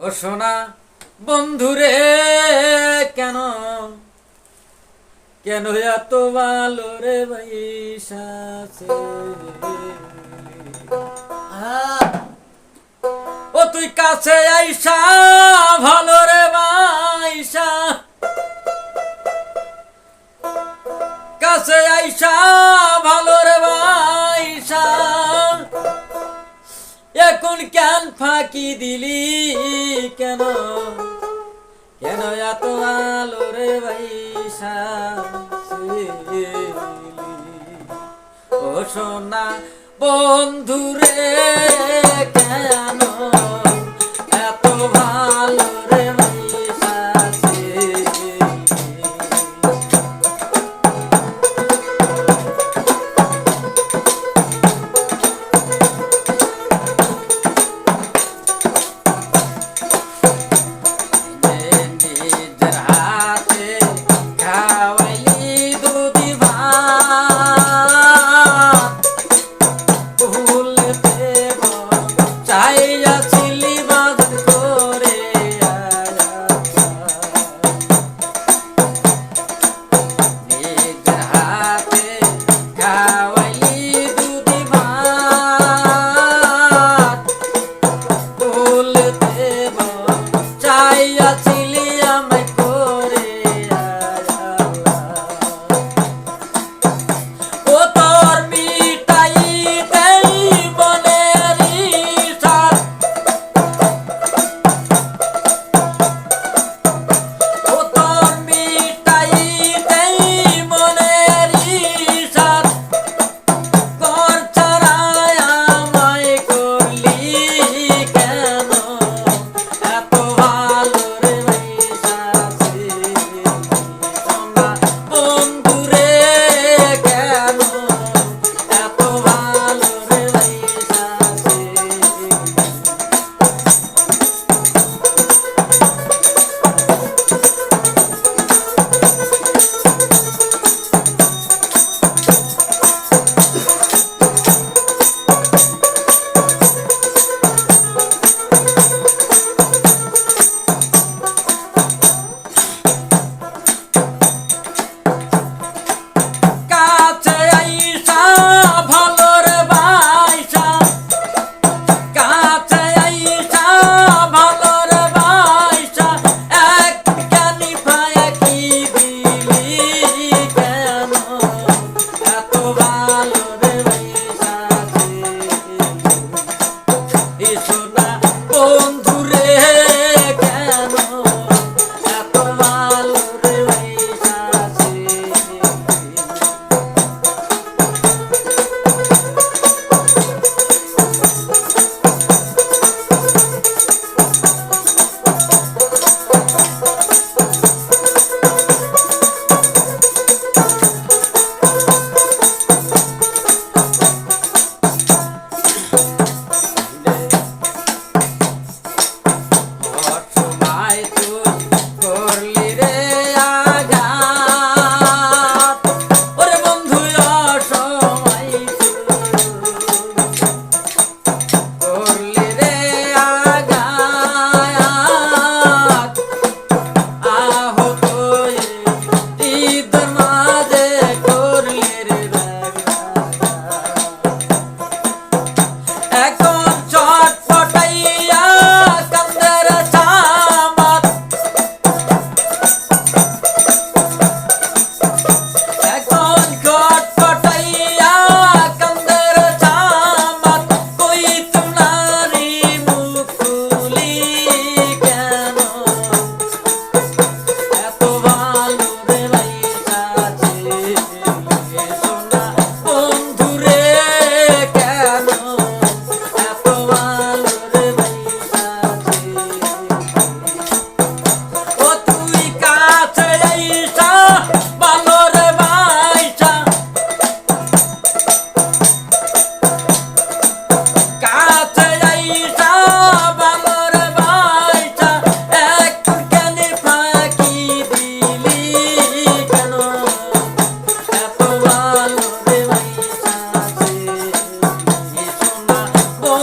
ও সোনা, বন্ধুরে, কেন? কেন এত ভালো রে ও তুই কাছে আইসা, ভালো রে বাইসা কাছে আইসা এখন কেন ফাঁকি দিলি কেন? কেন এত আলো রে ভাইসা ও সোনা বন্ধু রে, কেন God.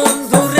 বন্ধুর